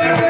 Amen.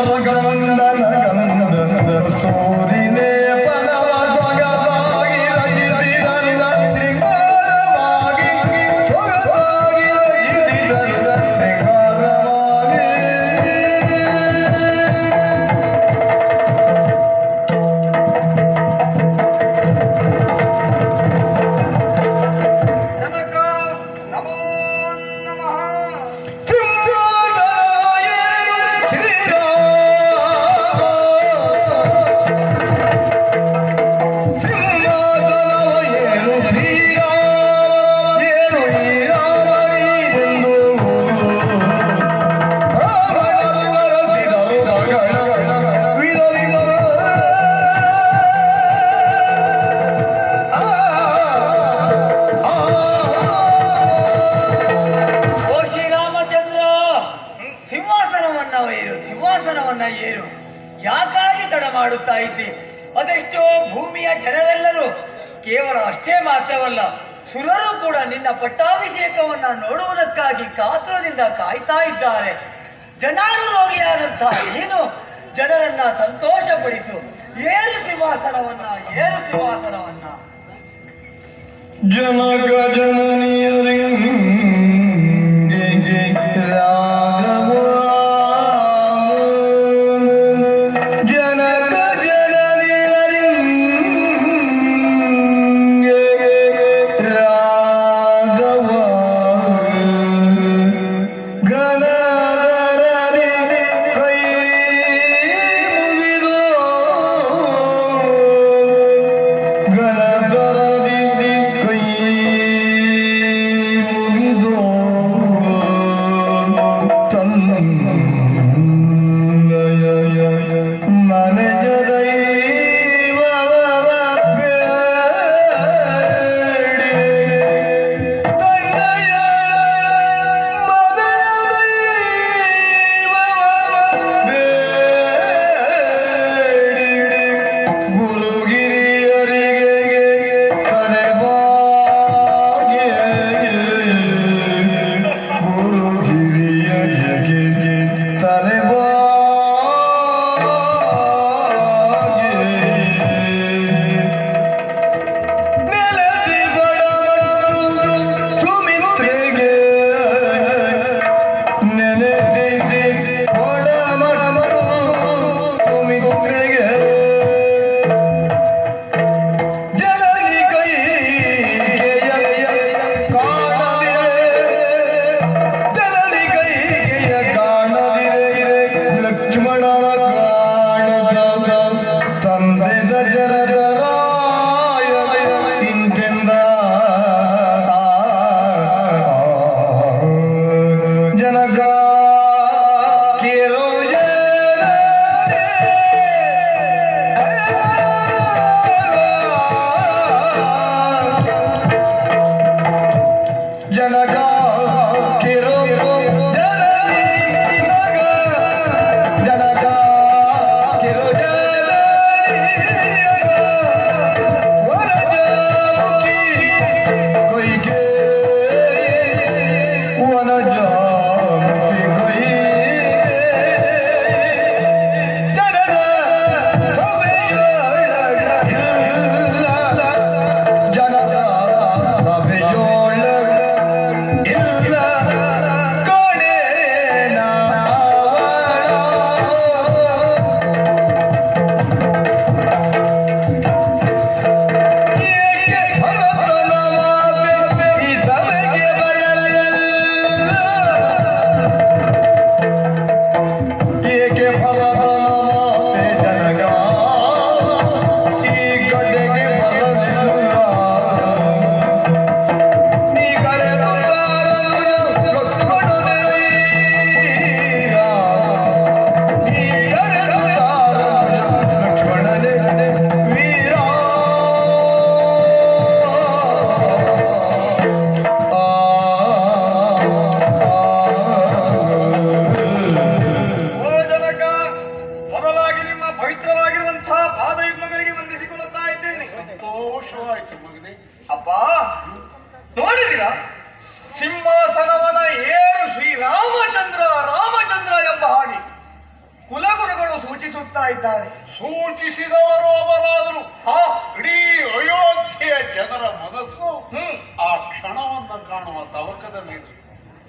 ನಮಕ ನಿನ್ನ ಪಟ್ಟಾಭಿಷೇಕವನ್ನ ನೋಡುವುದಕ್ಕಾಗಿ ಕಾತುರದಿಂದ ಕಾಯ್ತಾ ಇದ್ದಾರೆ. ಜನಾರು ರೋಗಿಯಾದಂತಹ ನೀನು ಜನರನ್ನ ಸಂತೋಷಪಡಿಸು. ಏರು ಸಿಂಹಾಸನವನ್ನ ಏರು ಸಿಂಹಾಸನವನ್ನ. ಜನಕ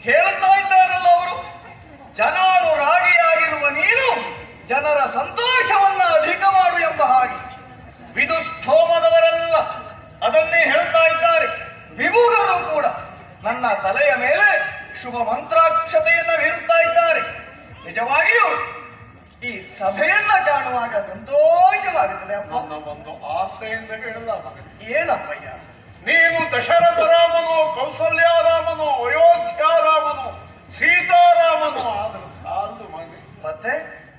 ಹೇಳುತ್ತಾ ಇದ್ದಾರಲ್ಲ ಅವರು? ಜನಾನುರಾಗಿಯಾಗಿರುವ ನೀನು ಜನರ ಸಂತೋಷವನ್ನ ಅಧಿಕ ಮಾಡು ಎಂಬ ಹಾಗೆ. ವಿದುಸ್ಥೋಮದವರಲ್ಲ ಅದನ್ನೇ ಹೇಳ್ತಾ ಇದ್ದಾರೆ. ವಿಭುಗರು ಕೂಡ ನನ್ನ ತಲೆಯ ಮೇಲೆ ಶುಭ ಮಂತ್ರಾಕ್ಷತೆಯನ್ನ ಬೀರುತ್ತಾ ಇದ್ದಾರೆ. ನಿಜವಾಗಿಯೂ ಈ ಸಭೆಯನ್ನ ಕಾಣುವಾಗ ಸಂತೋಷವಾಗುತ್ತದೆ ಒಂದು ಆಸೆಯಿಂದ ಹೇಳಲ್ಲ ಏನಪ್ಪಯ್ಯ? ನೀನು ದಶರಥ ರಾಮನು ಕೌಸಲ್ಯಾರಾಮನು ಅಯೋಧ್ಯಾರಾಮನು ಸೀತಾರಾಮನು. ಆದರೂ ಸಾಲದು ಮಗ ಮತ್ತೆ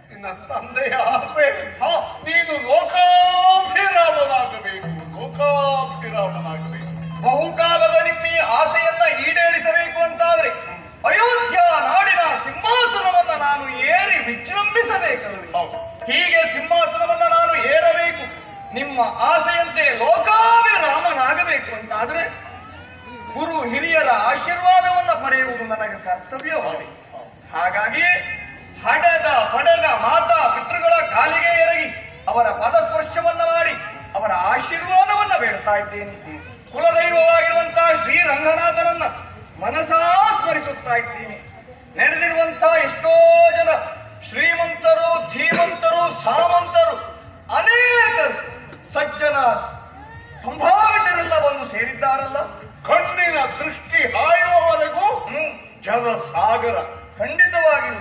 ನಿನ್ನ ತಂದೆಯ ಆಸೆ ನೀನು ಲೋಕಾಭಿರಾಮನಾಗಬೇಕು ಲೋಕಾಭಿರಾಮನಾಗಬೇಕು. ಬಹುಕಾಲದ ನಿಮ್ಮ ಆಸೆಯನ್ನ ಈಡೇರಿಸಬೇಕು. ಕರ್ತವ್ಯವಾಗಿದೆ ಹಾಗಾಗಿ ಹಡದ ಪಡದ ಮಾತಾ ಪಿತೃಗಳ ಕಾಲಿಗೆ ಎರಗಿ ಅವರ ಪದಸ್ಪರ್ಶವನ್ನ ಮಾಡಿ ಅವರ ಆಶೀರ್ವಾದವನ್ನ ಬೇಡ್ತಾ ಇದ್ದೇನೆ. ಕುಲದೈವವಾಗಿರುವಂತಹ ಶ್ರೀರಂಗನಾಥನನ್ನ ಮನಸಾ ಸ್ಮರಿಸುತ್ತಾ ಇದ್ದೀನಿ. ನೆರೆದಿರುವಂತಹ ಎಷ್ಟೋ ಜನ ಶ್ರೀಮಂತರು, ಧೀಮಂತರು, ಸಾಮಂತರು, ಅನೇಕರು ಸಜ್ಜನ ಸಂಭಾವಿತರೆಲ್ಲ ಬಂದು ಸೇರಿದ್ದಾರಲ್ಲ? ಕಣ್ಣಿನ ದೃಷ್ಟಿ ಹ್ಮ್ ಜನ ಸಾಗರ ಖಂಡಿತವಾಗಿಯೂ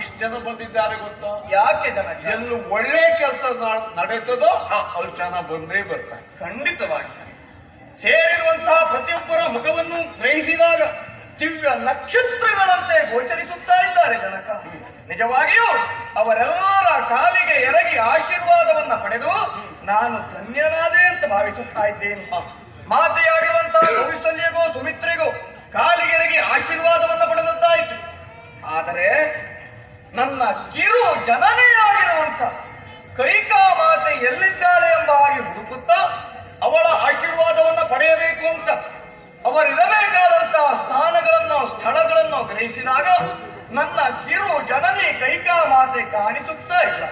ಇಷ್ಟು ಜನ ಬಂದಿದ್ದಾರೆ ಗೊತ್ತಾ? ಯಾಕೆ ಜನ? ಎಲ್ಲೂ ಒಳ್ಳೆ ಕೆಲಸ ನಡೀತದೋ ಅಲ್ಲಿ ಜನ ಬಂದೇ ಬರ್ತಾರೆ. ಖಂಡಿತವಾಗಿ. ಸೇರಿರುವಂತಹ ಪ್ರತಿಯೊಬ್ಬರ ಮುಖವನ್ನು ಗ್ರಹಿಸಿದಾಗ ದಿವ್ಯ ನಕ್ಷತ್ರಗಳಂತೆ ಗೋಚರಿಸುತ್ತಾ ಇದ್ದಾರೆ ಜನಕ. ನಿಜವಾಗಿಯೂ ಅವರೆಲ್ಲರ ಕಾಲಿಗೆ ಎರಗಿ ಆಶೀರ್ವಾದವನ್ನ ಪಡೆದು ನಾನು ಧನ್ಯನಾದೆ ಅಂತ ಭಾವಿಸುತ್ತಾ ಇದ್ದೇನೆ. ಮಾತೆಯಾಗಿರುವಂತಹ ಕೌಶಲ್ಯಗೂ ಸುಮಿತ್ರೆಗೋ ಕಾಲಿಗೆರಗಿ ಆಶೀರ್ವಾದವನ್ನು ಪಡೆದದ್ದಾಯಿತು. ಆದರೆ ನನ್ನ ಕಿರು ಜನನೆಯಾಗಿರುವಂತ ಕೈಕಾ ಮಾತೆ ಎಲ್ಲಿದ್ದಾಳೆ ಎಂಬ ಹಾಗೆ ಹುಡುಕುತ್ತಾ ಅವಳ ಆಶೀರ್ವಾದವನ್ನು ಪಡೆಯಬೇಕು ಅಂತ ಅವರಿರಬೇಕಾದಂತಹ ಸ್ಥಾನಗಳನ್ನು, ಸ್ಥಳಗಳನ್ನು ಗ್ರಹಿಸಿದಾಗ ನನ್ನ ಕಿರು ಜನನಿ ಕೈಕಾ ಮಾತೆ ಕಾಣಿಸುತ್ತಾ ಇಲ್ಲ.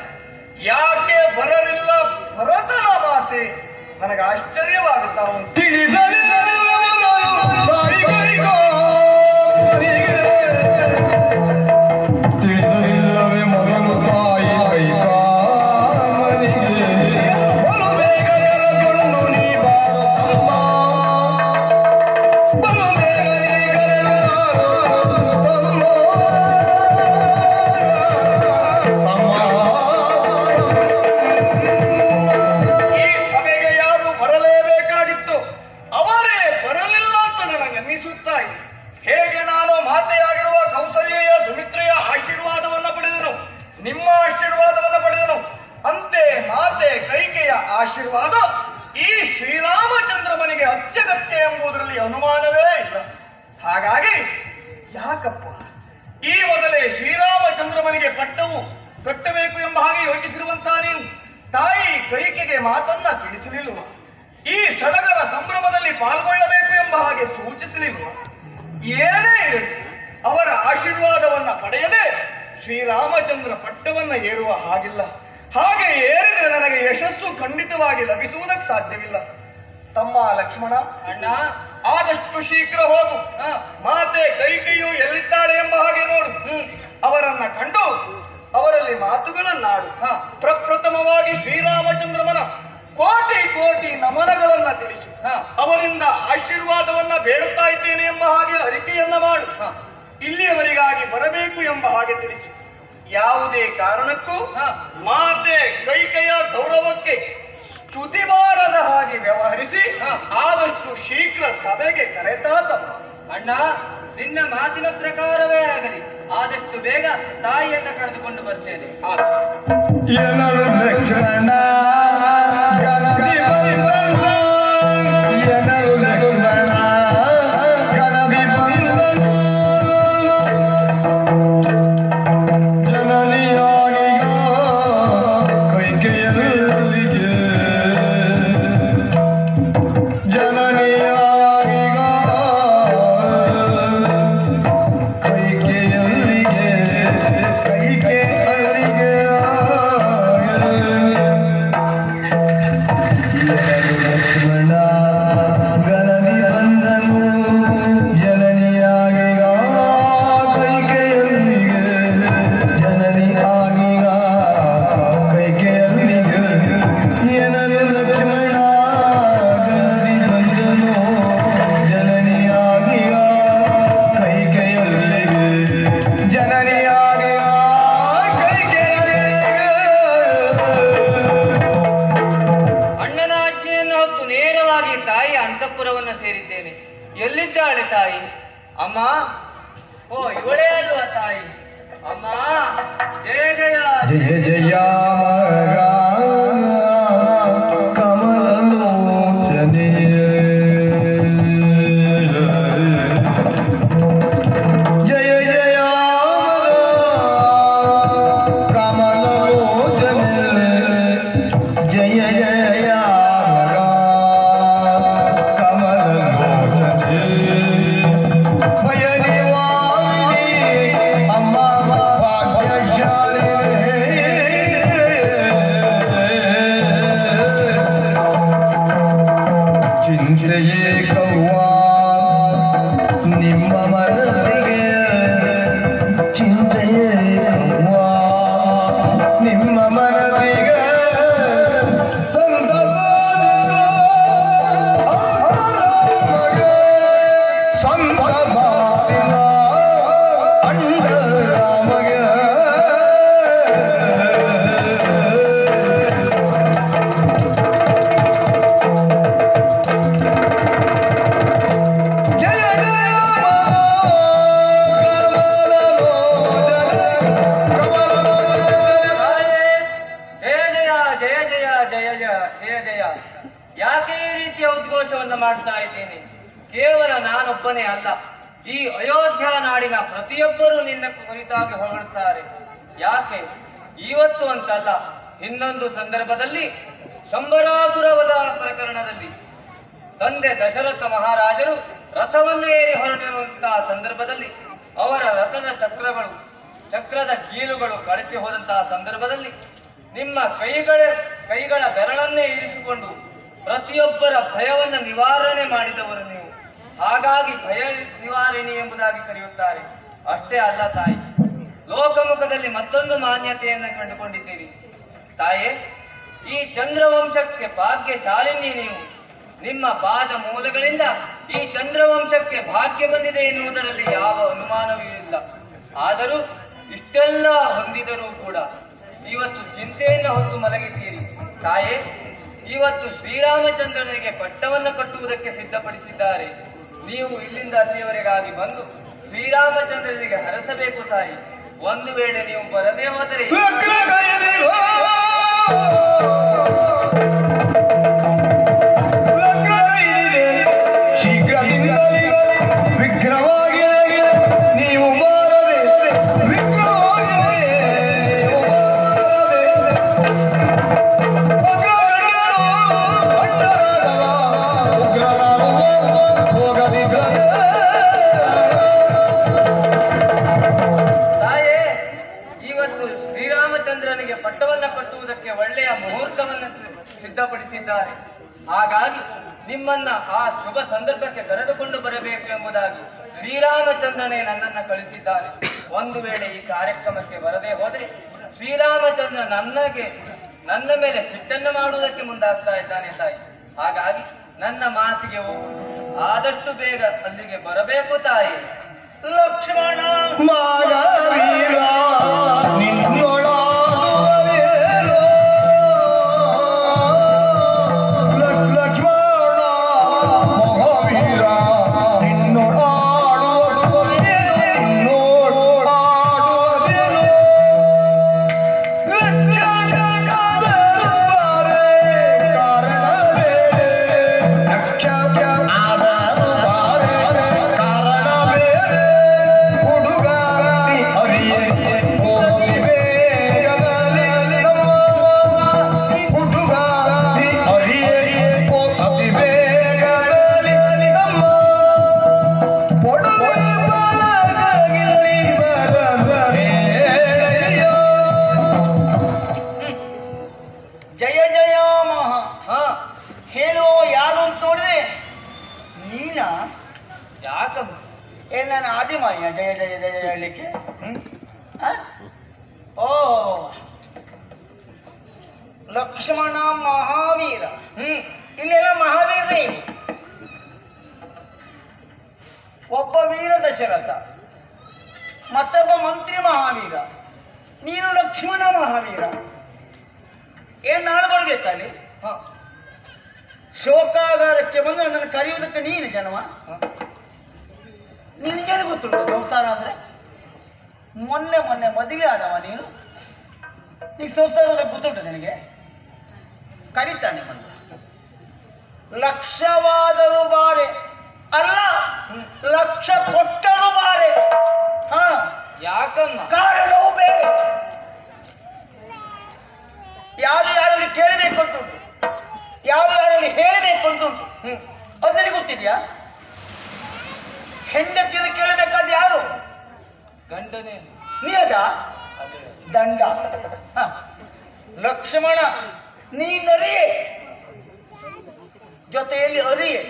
ಯಾಕೆ ಬರಲಿಲ್ಲ? ಭರತನ ಮಾತೆ. ನನಗೆ ಆಶ್ಚರ್ಯವಾಗುತ್ತಾ ಉಂಟು. ನಿಮ್ಮ ಆಶೀರ್ವಾದವನ್ನು ಪಡೆದನು. ಅಂತೆ ಮಾತೆ ಕೈಕೆಯ ಆಶೀರ್ವಾದ ಈ ಶ್ರೀರಾಮಚಂದ್ರ ಮನೆಗೆ ಅತ್ಯಗತ್ಯ ಎಂಬುದರಲ್ಲಿ ಅನುಮಾನವೇ ಇಲ್ಲ. ಹಾಗಾಗಿ ಯಾಕಪ್ಪ ಈ ಮೊದಲೇ ಶ್ರೀರಾಮಚಂದ್ರ ಮನೆಗೆ ಪಟ್ಟವು ಕಟ್ಟಬೇಕು ಎಂಬ ಹಾಗೆ ಯೋಚಿಸಿರುವಂತಹ ನೀವು? ತಾಯಿ ಕೈಕೆಗೆ ಮಾತನ್ನ ತಿಳಿಸಲಿಲ್ವ ಈ ಸಡಗರ ಸಂಭ್ರಮದಲ್ಲಿ ಪಾಲ್ಗೊಳ್ಳಬೇಕು ಎಂಬ ಹಾಗೆ ಸೂಚಿಸಲಿಲ್ವ ಏನೇ ಅವರ ಆಶೀರ್ವಾದವನ್ನ ಪಡೆಯದೆ ಶ್ರೀರಾಮಚಂದ್ರ ಪಟ್ಟವನ್ನ ಏರುವ ಹಾಗಿಲ್ಲ. ಹಾಗೆ ಏರಿದರೆ ನನಗೆ ಯಶಸ್ಸು ಖಂಡಿತವಾಗಿ ಲಭಿಸುವುದಕ್ಕೆ ಸಾಧ್ಯವಿಲ್ಲ. ತಮ್ಮ ಲಕ್ಷ್ಮಣ ಅಣ್ಣ. ಆದಷ್ಟು ಶೀಘ್ರ ಹೋಗು. ಮಾತೆ ಕೈಕೆಯು ಎಲ್ಲಿದ್ದಾಳೆ ಎಂಬ ಹಾಗೆ ನೋಡು. ಅವರನ್ನ ಕಂಡು ಅವರಲ್ಲಿ ಮಾತುಗಳನ್ನಾಡು ಪ್ರಪ್ರಥಮವಾಗಿ ಶ್ರೀರಾಮಚಂದ್ರಮನ ಕೋಟಿ ಕೋಟಿ ನಮನಗಳನ್ನ ತಿಳಿಸು. ಅವರಿಂದ ಆಶೀರ್ವಾದವನ್ನ ಬೇಡುತ್ತಾ ಇದ್ದೇನೆ ಎಂಬ ಹಾಗೆ ಅರಿಕೆಯನ್ನ ಮಾಡು. ಇಲ್ಲಿಯವರೆಗಾಗಿ ಬರಬೇಕು ಎಂಬ ಹಾಗೆ ತಿಳಿಸಿ. ಯಾವುದೇ ಕಾರಣಕ್ಕೂ ಮಾತೆ ಕೈಕೆಯ ಗೌರವಕ್ಕೆ ಚ್ಯುತಿ ಬಾರದ ಹಾಗೆ ವ್ಯವಹರಿಸಿ ಆದಷ್ಟು ಶೀಘ್ರ ಸಭೆಗೆ ಕರೆತಾತ ಅಣ್ಣ ನಿನ್ನ ಮಾತಿನ ಪ್ರಕಾರವೇ ಆಗಲಿ. ಆದಷ್ಟು ಬೇಗ ತಾಯಿಯನ್ನ ಕರೆದುಕೊಂಡು ಬರ್ತೇನೆ. ಕುರಿತಾಗಿ ಹೊಗಳುತ್ತಾರೆ ಯಾಕೆ? ಇವತ್ತು ಅಂತಲ್ಲ, ಇನ್ನೊಂದು ಸಂದರ್ಭದಲ್ಲಿ ಶಂಬರಾಸುರವದ ಪ್ರಕರಣದಲ್ಲಿ. ತಂದೆ ದಶರಥ ಮಹಾರಾಜರು ರಥವನ್ನು ಏರಿ ಹೊರಟಿರುವಂತಹ ಸಂದರ್ಭದಲ್ಲಿ ಅವರ ರಥದ ಚಕ್ರಗಳು, ಚಕ್ರದ ಕೀಲುಗಳು ಕಳಚಿ ಹೋದಂತಹ ಸಂದರ್ಭದಲ್ಲಿ ನಿಮ್ಮ ಕೈಗಳ ಕೈಗಳ ಬೆರಳನ್ನೇ ಇರಿಸಿಕೊಂಡು ಪ್ರತಿಯೊಬ್ಬರ ಭಯವನ್ನು ನಿವಾರಣೆ ಮಾಡಿದವರು ನೀವು. ಹಾಗಾಗಿ ಭಯ ನಿವಾರಣೆ ಎಂಬುದಾಗಿ ಕರೆಯುತ್ತಾರೆ. ಅಷ್ಟೇ ಅಲ್ಲ ತಾಯಿ. ಲೋಕಮುಖದಲ್ಲಿ ಮತ್ತೊಂದು ಮಾನ್ಯತೆಯನ್ನು ಕಂಡುಕೊಂಡಿದ್ದೀರಿ. ತಾಯೇ, ಈ ಚಂದ್ರವಂಶಕ್ಕೆ ಭಾಗ್ಯಶಾಲಿನಿ ನೀವು. ನಿಮ್ಮ ಪಾದ ಮೂಲಗಳಿಂದ ಈ ಚಂದ್ರವಂಶಕ್ಕೆ ಭಾಗ್ಯ ಬಂದಿದೆ ಎನ್ನುವುದರಲ್ಲಿ ಯಾವ ಅನುಮಾನವೂ ಇಲ್ಲ. ಆದರೂ ಇಷ್ಟೆಲ್ಲ ಹೊಂದಿದರೂ ಕೂಡ ಇವತ್ತು ಚಿಂತೆಯನ್ನು ಹೊತ್ತು ಮಲಗಿದ್ದೀರಿ. ತಾಯೇ, ಇವತ್ತು ಶ್ರೀರಾಮಚಂದ್ರನಿಗೆ ಪಟ್ಟವನ್ನು ಕಟ್ಟುವುದಕ್ಕೆ ಸಿದ್ಧಪಡಿಸಿದ್ದಾರೆ. ನೀವು ಇಲ್ಲಿಂದ ಅಲ್ಲಿಯವರೆಗಾಗಿ ಬಂದು ಶ್ರೀರಾಮಚಂದ್ರನಿಗೆ ಹರಸಬೇಕು ತಾಯಿ. ಒಂದು ವೇಳೆ ನೀವು ಬರದೇ ಹೋದರೆ ನನಗೆ ನನ್ನ ಮೇಲೆ ಸಿಟ್ಟನ್ನು ಮಾಡುವುದಕ್ಕೆ ಮುಂದಾಗ್ತಾ ಇದ್ದಾನೆ ತಾಯಿ. ಹಾಗಾಗಿ ನನ್ನ ಮಾತಿಗೆ ಹೋಗು. ಆದಷ್ಟು ಬೇಗ ಅಲ್ಲಿಗೆ ಬರಬೇಕು ತಾಯಿ. ಲಕ್ಷ್ಮಣ ಮಹಾವೀರ ತಾನೆ ಶೋಕಾಗಾರಕ್ಕೆ ಬಂದು ನನ್ನನ್ನು ಕರೆಯುವುದಕ್ಕೆ ನೀನು ಜನವ? ನಿನ್ಗೇನು ಗೊತ್ತುಂಟು ಸಂಸಾರ ಅಂದ್ರೆ? ಮೊನ್ನೆ ಮೊನ್ನೆ ಮದುವೆ ಆದವ ನೀನು? ಈಗ ಸಂಸಾರ ಅಂದ್ರೆ ಗೊತ್ತುಂಟು ನಿನಗೆ? ಕರೀತಾನೆ ಬಂದು. ಲಕ್ಷವಾದರೂ ಬಾರೆ. ಅಲ್ಲ ಲಕ್ಷ ಕೊಟ್ಟರೂ ಬಾರೆ. ಹಾ. ಯಾಕಮ್ಮ? ಕಾರಣವೂ ಬೇರೆ. ಯಾರು ಯಾರಲ್ಲಿ ಕೇಳಬೇಕು ಅಂತುಂಟು ಯಾರು ಯಾರಲ್ಲಿ ಹೇಳಬೇಕು ಅಂತುಂಟು ಹ್ಮ್. ಅದು ನನಗೆ ಗೊತ್ತಿದ್ಯಾ? ಹೆಂಡತಿಯನ್ನು ಕೇಳಬೇಕಾದ ಯಾರು? ಗಂಡನೇ ನೀಗ ದಂಡ. ಹ. ಲಕ್ಷ್ಮಣ ನೀನರಿಯೇ ಜೊತೆಯಲ್ಲಿ ಅರಿಯೇ.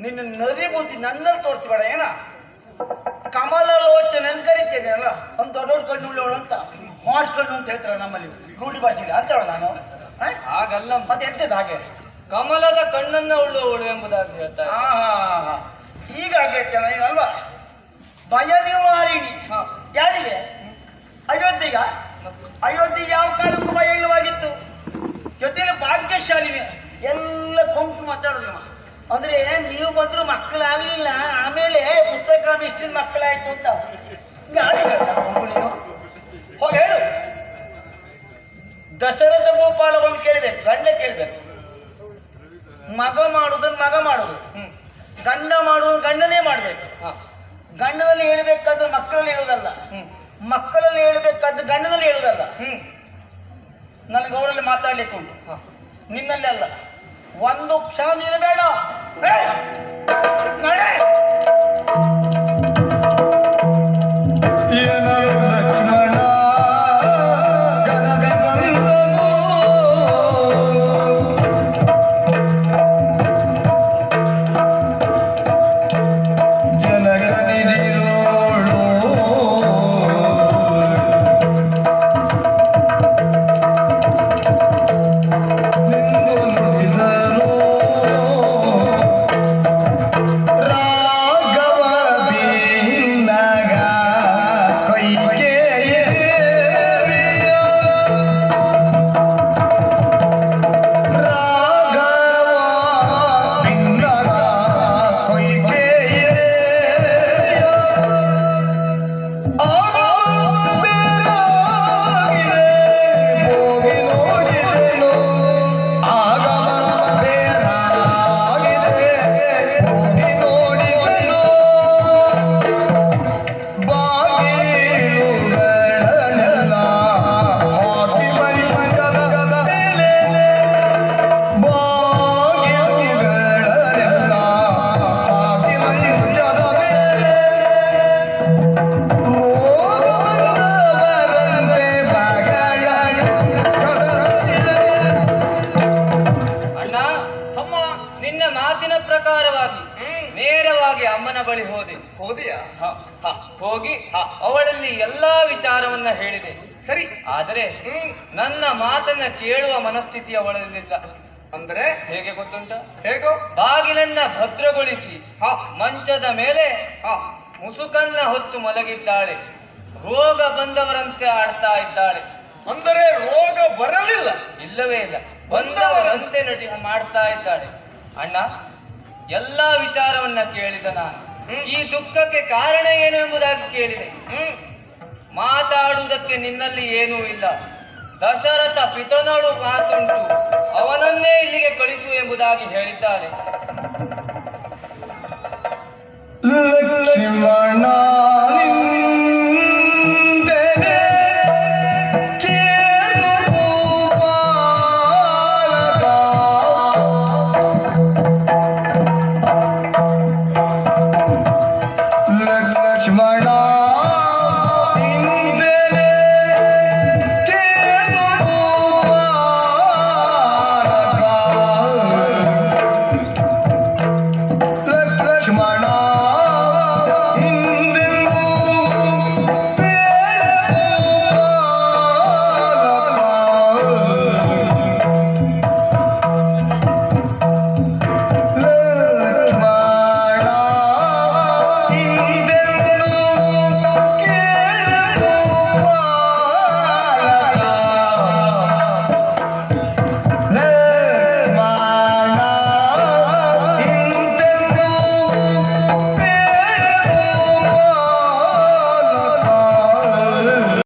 ನಿನ್ನ ನರಿ ಬುದ್ಧಿ ನನ್ನಲ್ಲಿ ತೋರಿಸ್ಬೇಡ ಏನ? ಕಮಲ ಲೋಚನೆ ಅಂತ ಕರಿತೇನೆ ಅಲ್ಲ? ಅಂತ ದೊಡ್ಡ ಕಣ್ಣು ಉಳ್ಳವಳು ಅಂತ. ಕಣ್ಣು ಅಂತ ಹೇಳ್ತಾರೆ ನಮ್ಮಲ್ಲಿ? ರೂಢಿ ಭಾಷೆಯಲ್ಲಿ ಅಂತೇಳ ನಾನು? ಹಾಗಲ್ಲ. ಮತ್ತೆ ಎಂತದ್ದು ಹಾಗೆ? ಕಮಲದ ಕಣ್ಣನ್ನ ಉಳ್ಳುವವಳು ಎಂಬುದಾಗಿ ಹೇಳ್ತಾರೆ ಹಾ ಹಾ ಹಾ ಈಗ ಹಾಗೆ ಅಲ್ವಾ? ಭಯ ನಿವಾರಿಣಿ ಹಾ. ಯಾರಿಗೆ ಅಯೋಧ್ಯೆಗ? ಅಯೋಧ್ಯೆಗೆ ಯಾವ ಕಾಲಕ್ಕೂ ಭಯ ಇಲ್ಲವಾಗಿತ್ತು. ಜೊತೆಯಲ್ಲಿ ಭಾಗ್ಯಶಾಲಿನಿ ಎಲ್ಲ ಕೊಂಕು ಮಾತಾಡೋದು. ಅಂದ್ರೆ ನೀವು ಬಂದ್ರು ಮಕ್ಕಳಾಗ್ಲಿಲ್ಲ. ಆಮೇಲೆ ಪುಸ್ತಕ ಇಷ್ಟಿನ ಮಕ್ಕಳಾಯ್ತು ಅಂತ ಗಾಳಿ ಹೇಳ್ತಾರ ಕೊಂಕು ನೀನು ಹೋಗಿ ಹೇಳು. ದಶರಥ ಗೋಪಾಲ ಬಂದು ಕೇಳಿದೆ ಗಂಡ ಕೇಳಬೇಕು ಮಗ ಮಾಡುದನ್ನ ಮಗ ಮಾಡುದು. ಗಂಡ ಮಾಡುವುದನ್ನು ಗಂಡನೇ ಮಾಡ್ಬೇಕು. ಗಂಡನಲ್ಲಿ ಹೇಳ್ಬೇಕಾದ್ರೆ ಮಕ್ಕಳಲ್ಲಿ ಹೇಳುವುದಲ್ಲ ಹ್ಮ್. ಮಕ್ಕಳಲ್ಲಿ ಹೇಳ್ಬೇಕಾದ್ರೆ ಗಂಡನಲ್ಲಿ ಹೇಳುವುದಲ್ಲ ಹ್ಮ್. ನನಗೆ ಅವರಲ್ಲಿ ಮಾತಾಡ್ಲಿಕ್ಕೆ ಉಂಟು. ನಿನ್ನಲ್ಲಿ ಅಲ್ಲ. ಒಂದು ಕ್ಷಣ ನೀನು ಬೇಡ. ಭದ್ರಗೊಳಿಸಿ. ಹಾ ಮಂಚದ ಮೇಲೆ ಹಾ ಮುಸುಕನ್ನ ಹೊತ್ತು ಮಲಗಿದ್ದಾಳೆ. ರೋಗ ಬಂದವರಂತೆ ಆಡ್ತಾ ಇದ್ದಾಳೆ. ಅಂದರೆ ರೋಗ ಬರಲಿಲ್ಲ. ಇಲ್ಲವೇ ಇಲ್ಲ. ಬಂದವರಂತೆ ನಟಿ ಮಾಡ್ತಾ ಇದ್ದಾಳೆ. ಅಣ್ಣ ಎಲ್ಲಾ ವಿಚಾರವನ್ನ ಕೇಳಿದ ನಾನು. ಈ ದುಃಖಕ್ಕೆ ಕಾರಣ ಏನು ಎಂಬುದಾಗಿ ಕೇಳಿದೆ. ಮಾತಾಡುವುದಕ್ಕೆ ನಿನ್ನಲ್ಲಿ ಏನೂ ಇಲ್ಲ. ದಶರಥ ಪಿತನಳು ಮಾತುಂಟು. ಅವನನ್ನೇ ಇಲ್ಲಿಗೆ ಕಳಿಸು ಎಂಬುದಾಗಿ ಹೇಳಿದ್ದಾಳೆ. वण